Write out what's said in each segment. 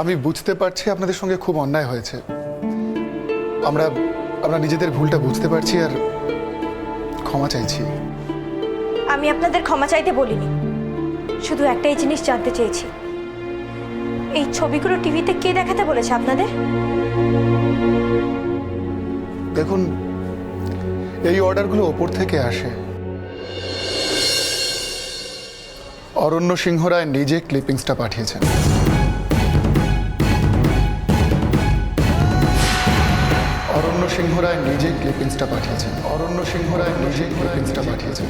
আমি বুঝতে পারছি আপনাদের সঙ্গে খুব অন্যায় হয়েছে। আমরা আমরা নিজেদের ভুলটা বুঝতে পারছি আর ক্ষমা চাইছি। আমি আপনাদের ক্ষমা চাইতে বলিনি। শুধু একটাই জিনিস জানতে চেয়েছি। এই ছবিগুলো টিভিতে কে দেখাতে বলেছে আপনাদের? দেখুন এই অর্ডারগুলো ওপর থেকে আসে। অরণ্য সিংহ রায় নিজে ক্লিপিংসটা পাঠিয়েছেন। অরণ্য সিংহ রায় নিজে ক্লিপিংসটা পাঠিয়েছেন। অরণ্য সিংহ রায় নিজে ক্লিপিংসটা পাঠিয়েছেন।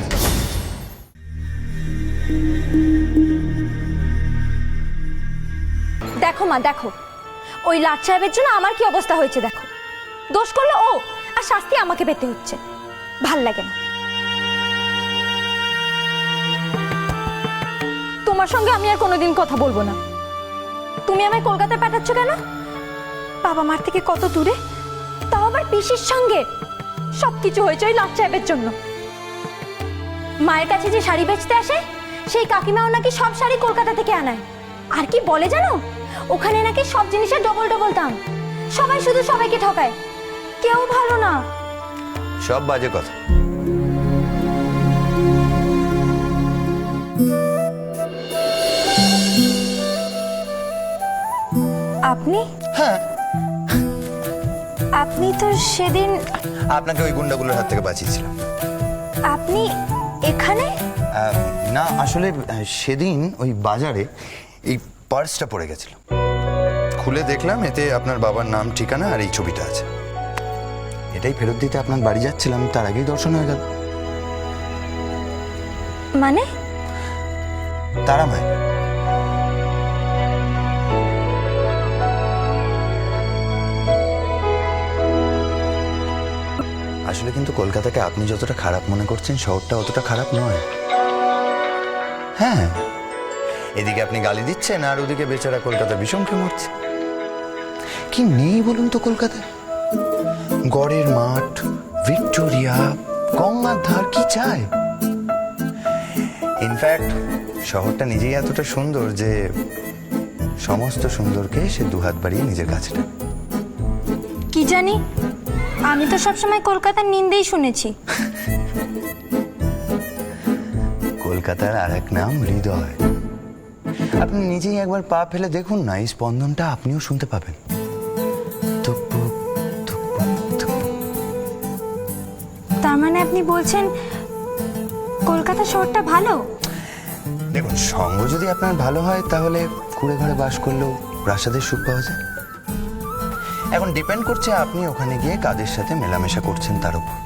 দেখো মা, দেখো। ওই লাট সাহেবের জন্য আমার কি অবস্থা হয়েছে দেখো। দোষ করল ও আর শাস্তি আমাকে পেতে হচ্ছে। ভালো লাগে না। তোমার সঙ্গে আমি আর কোনোদিন কথা বলব না। তুমি আমায় কলকাতায় পাঠাচ্ছ কেন? বাবা মার থেকে কত দূরে? পিসির সঙ্গে। সব কিছু হয়েছে ওই লাট সাহেবের জন্য। মায়ের কাছে যে শাড়ি বেচতে আসে সেই কাকিমাও নাকি সব শাড়ি কলকাতা থেকে আনায়। আর কি বলে জানো? ওখানে নাকি সব জিনিসের ডবল ডবল দাম। সবাই শুধু সবাইকে ঠকায়। কেউ ভালো না। সব বাজে কথা। আপনি? হ্যাঁ আপনি তো সেদিন আপনাকে ওই গুন্ডাগুলোর হাত থেকে বাঁচিয়েছিলাম। আপনি এখানে? না আসলে সেদিন ওই বাজারে এই পার্সটা পড়ে গেছিল। খুলে দেখলাম এতে আপনার বাবার নাম ঠিকানা আর এই ছবিটা আছে। এটাই ফেরত দিতে আপনার বাড়ি যাচ্ছিলাম তার আগেই দর্শন হয়ে গেল। মানে? তারামায়। আসলে কিন্তু কলকাতাকে আপনি যতটা খারাপ মনে করছেন, শহরটা অতটা খারাপ নয়। হ্যাঁ। এদিকে আপনি গালি দিচ্ছেন, আর ওদিকে বেচারা কলকাতা বিষমকে মরছে। কি নেই বলুন তো কলকাতায়? গড়ের মাঠ, ভিক্টোরিয়া, গঙ্গার ধার, কি চায় ইনফ্যাক্ট শহরটা নিজেই এতটা সুন্দর যে সমস্ত সুন্দরকে সে দুহাত বাড়িয়ে নিজের কাছে। কি জানি? আমি তো সবসময় কলকাতার নিন্দেই শুনেছি। কলকাতার আর এক নাম হৃদয়। আপনি নিজেই একবার পা ফেলে দেখুন না এই স্পন্দনটা আপনিও শুনতে পাবেন। তার মানে আপনি বলছেন কলকাতা শহরটা ভালো? দেখুন সঙ্গ যদি আপনার ভালো হয় তাহলে কুড়ে ঘরে বাস করলেও প্রাসাদের সুখ পাওয়া যায়। এখন ডিপেন্ড করছে আপনি ওখানে গিয়ে কাদের সাথে মেলামেশা করছেন তার উপর।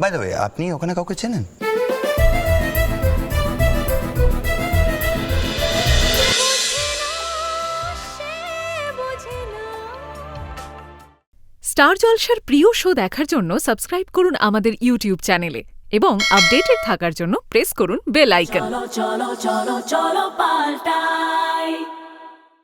বাই দ্য আপনি ওখানে কাউকে চেনেন? স্টার জলসার প্রিয় শো দেখার জন্য সাবস্ক্রাইব করুন আমাদের ইউটিউব চ্যানেলে এবং আপডেটেড থাকার জন্য প্রেস করুন বেল আইকন।